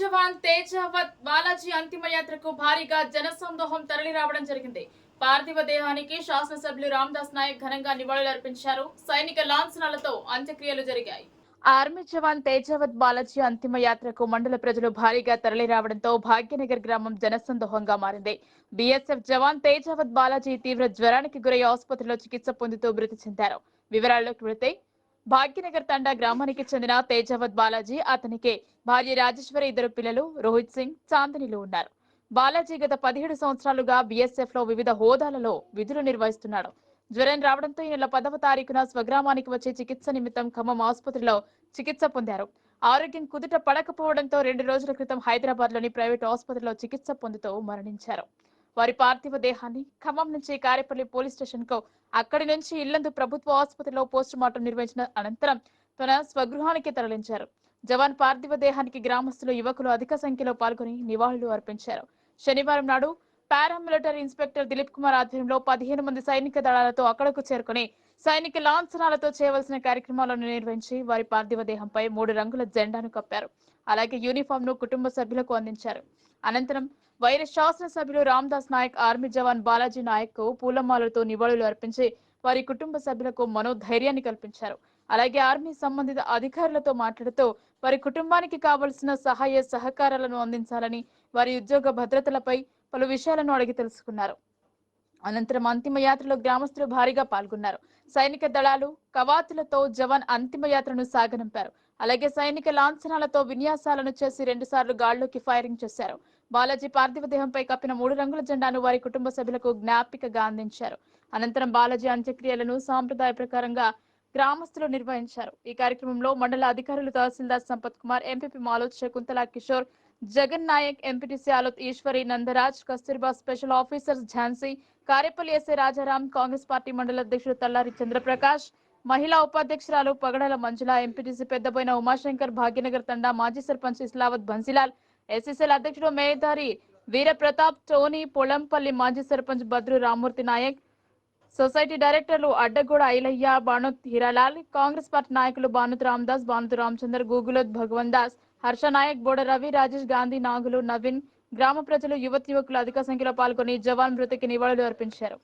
జవాన్ తేజావత్ బాలాజీ అంతిమయాత్రకు భారీగా జనసందోహం తరలి రావడం జరిగింది. పార్థివ దేహానికి శాసనసభ్యులు రామ్దాస్ నాయక్ ఘనంగా నివాళులర్పించారు సైనిక లాంఛనాలతో అంత్యక్రియలు జరిగాయి. ఆర్మీ జవాన్ తేజావత్ బాలాజీ అంతిమ యాత్రకు మండల ప్రజలు భారీగా తరలి రావడంతో భాగ్యనగర్ గ్రామం జనసందోహంగా మారింది. బీఎస్ఎఫ్ జవాన్ తేజావత్ బాలాజీ తీవ్ర జ్వరానికి గురై ఆసుపత్రిలో చికిత్స పొందుతూ మృతి చెందారు. వివరాల్లోకి వెళితే భాగ్యనగర్ తండా గ్రామానికి చెందిన తేజావత్ బాలాజీ అతనికి భార్య రాజేశ్వరి ఇద్దరు పిల్లలు రోహిత్ సింగ్ చాందనిలు ఉన్నారు. బాలాజీ గత పదిహేడు సంవత్సరాలుగా బీఎస్ఎఫ్లో వివిధ హోదాలలో విధులు నిర్వహిస్తున్నాడు. జ్వరం రావడంతో ఈ నెల పదవ తారీఖున స్వగ్రామానికి వచ్చే చికిత్స నిమిత్తం ఖమ్మం ఆసుపత్రిలో చికిత్స పొందారు. ఆరోగ్యం కుదుట పడకపోవడంతో రెండు రోజుల క్రితం హైదరాబాద్లోని ప్రైవేట్ ఆసుపత్రిలో చికిత్స పొందుతూ మరణించారు. వారి పార్థివ దేహాన్ని ఖమ్మం నుంచి కారేపల్లి పోలీస్ స్టేషన్కు అక్కడి నుంచి ఇల్లందు ప్రభుత్వ ఆసుపత్రిలో పోస్టుమార్టం నిర్వహించిన అనంతరం తన స్వగృహానికి తరలించారు. జవాన్ పార్థివ దేహానికి గ్రామస్తులు యువకులు అధిక సంఖ్యలో పాల్గొని నివాళులు అర్పించారు. శనివారం నాడు పారామిలిటరీ ఇన్స్పెక్టర్ దిలీప్ కుమార్ ఆధ్వర్యంలో పదిహేను మంది సైనిక దళాలతో అక్కడకు చేరుకుని సైనిక లాంఛనాలతో చేయవలసిన కార్యక్రమాలను నిర్వహించి వారి పార్థివ దేహంపై మూడు రంగుల జెండాను కప్పారు. అలాగే యూనిఫామ్ను కుటుంబ సభ్యులకు అందించారు. అనంతరం వైరస్ శాసనసభ్యులు రామ్దాస్ నాయక్ ఆర్మీ జవాన్ బాలాజీ నాయక్కు పూలమాలతో నివాళులు అర్పించి వారి కుటుంబ సభ్యులకు మనోధైర్యాన్ని కల్పించారు. అలాగే ఆర్మీ సంబంధిత అధికారులతో మాట్లాడుతూ వారి కుటుంబానికి కావలసిన సహాయ సహకారాలను అందించాలని వారి ఉద్యోగ భద్రతలపై పలు విషయాలను అడిగి తెలుసుకున్నారు. అనంతరం అంతిమ యాత్రలో గ్రామస్తులు భారీగా పాల్గొన్నారు. సైనిక దళాలు కవాతులతో జవాన్ అంతిమ యాత్రను సాగనంపారు. అలాగే సైనిక లాంఛనాలతో విన్యాసాలను చేసి రెండుసార్లు గాల్లోకి ఫైరింగ్ చేశారు. బాలాజీ పార్థివ దేహంపై కప్పిన మూడు రంగుల జెండాను వారి కుటుంబ సభ్యులకు జ్ఞాపికగా అందించారు. అనంతరం బాలాజీ అంత్యక్రియలను సాంప్రదాయ ప్రకారంగా గ్రామస్తులు నిర్వహించారు. ఈ కార్యక్రమంలో మండల అధికారులు tahsildar Sampath Kumar MPP Maloth Shakuntala Kishore Jagan Naik MPTC Aloth Eshwari Nandaraj Kasturba special officers Jhansi Karepalli SA Rajaram Congress party మండల అధ్యక్షుడు తల్లారి చంద్రప్రకాష్ మహిళా ఉపాధ్యక్షురాలు పగడల మంజుల ఎంపీటీసీ పెద్దబోయిన ఉమాశంకర్ భాగ్యనగర్ తండా మాజీ సర్పంచ్ ఇస్లావత్ బన్సిలాల్ ఎస్ఎస్ఎల్ అధ్యక్షుడు మేధారి వీరప్రతాప్ టోనీ పొలంపల్లి మాజీ సర్పంచ్ బద్రు రామూర్తి నాయక్ సొసైటీ డైరెక్టర్లు అడ్డగూడ ఐలయ్య బానుత్ హీరాలాల్ కాంగ్రెస్ పార్టీ నాయకులు బానుత్ రామ్దాస్ బానుత్ రామచందర్ గూగులోత్ భగవన్ దాస్ హర్ష నాయక్ బోడ రవి రాజేష్ గాంధీ నాగులు నవీన్ గ్రామ ప్రజలు యువత యువకులు అధిక సంఖ్యలో పాల్గొని జవాన్ మృతికి నివాళులు అర్పించారు.